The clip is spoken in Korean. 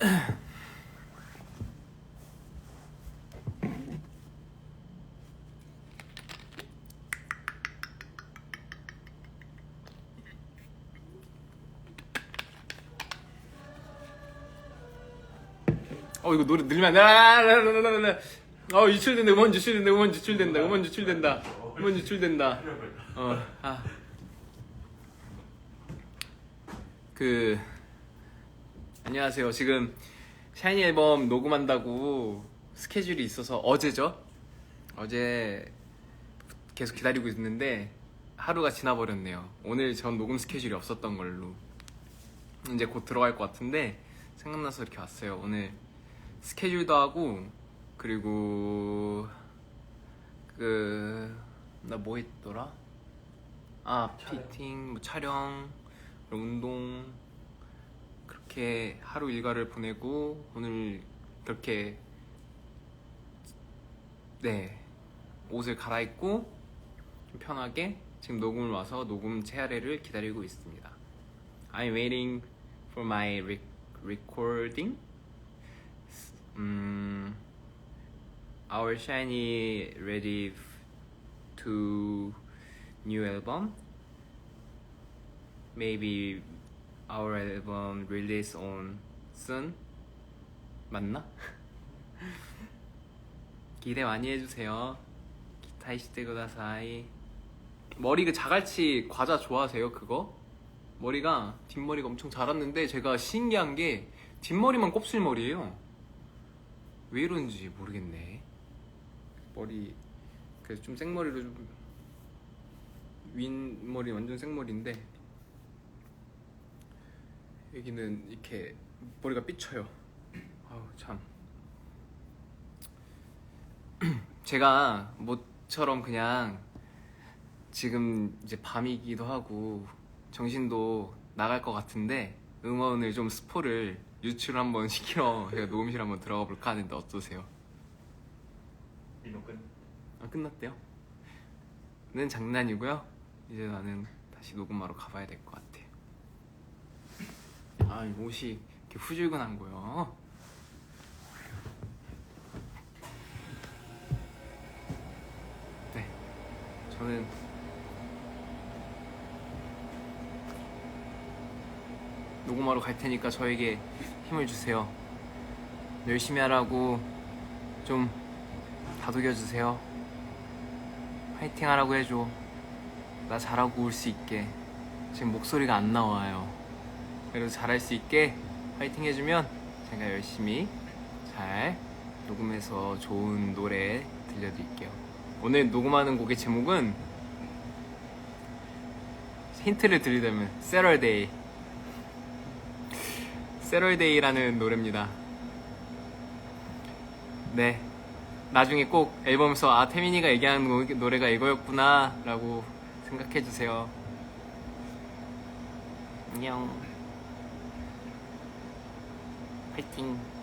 어 이거 노래 들리면 안돼. 어 유출된다. 음원 유출된다. 음원 유출된다. 음원 유출된다. 음원 유출된다. 어아그 안녕하세요. 지금 샤이니 앨범 녹음한다고 스케줄이 있어서 어제죠? 어제 계속 기다리고 있는데 하루가 지나버렸네요. 오늘 전 녹음 스케줄이 없었던 걸로 이제 곧 들어갈 것 같은데 생각나서 이렇게 왔어요. 오늘 스케줄도 하고 그리고 그 나 뭐 했더라? 아 피팅, 뭐 촬영, 운동 그렇게 하루 일과를 보내고 오늘 그렇게 네 옷을 갈아입고 좀 편하게 지금 녹음을 와서 녹음 체하례를 기다리고 있습니다. I'm waiting for my re- recording. Um, our shiny ready to new album. Maybe our album release on soon. 맞나? 기대 많이 해주세요. 기타 이시대 구다사이. 머리 그 자갈치 과자 좋아하세요? 그거? 머리가 뒷머리가 엄청 자랐는데 제가 신기한 게 뒷머리만 곱슬머리예요. 왜 이런지 모르겠네. 머리 그래서 좀 생머리로 좀 윗머리 완전 생머리인데 여기는 이렇게 머리가 삐쳐요. 아우 참. 제가 모처럼 그냥 지금 이제 밤이기도 하고 정신도 나갈 것 같은데 음원을 좀 스포를 유출 한번 시키러 제가 녹음실 한번 들어가 볼까 하는데 어떠세요? 민호 끝. 아 끝났대요? 는 장난이고요 이제 나는 다시 녹음하러 가봐야 될 것 같아요 아이 옷이 이렇게 후줄근한 거요 네 저는 녹음하러 갈 테니까 저에게 힘을 주세요 열심히 하라고 좀 다독여 주세요. 화이팅 하라고 해줘. 나 잘하고 올 수 있게. 지금 목소리가 안 나와요. 그래도 잘할 수 있게 화이팅 해주면 제가 열심히 잘 녹음해서 좋은 노래 들려드릴게요. 오늘 녹음하는 곡의 제목은 힌트를 드리자면 세럴데이 세럴데이라는 노래입니다. 네. 나중에 꼭 앨범에서 아 태민이가 얘기하는 노- 노래가 이거였구나 라고 생각해 주세요 안녕 화이팅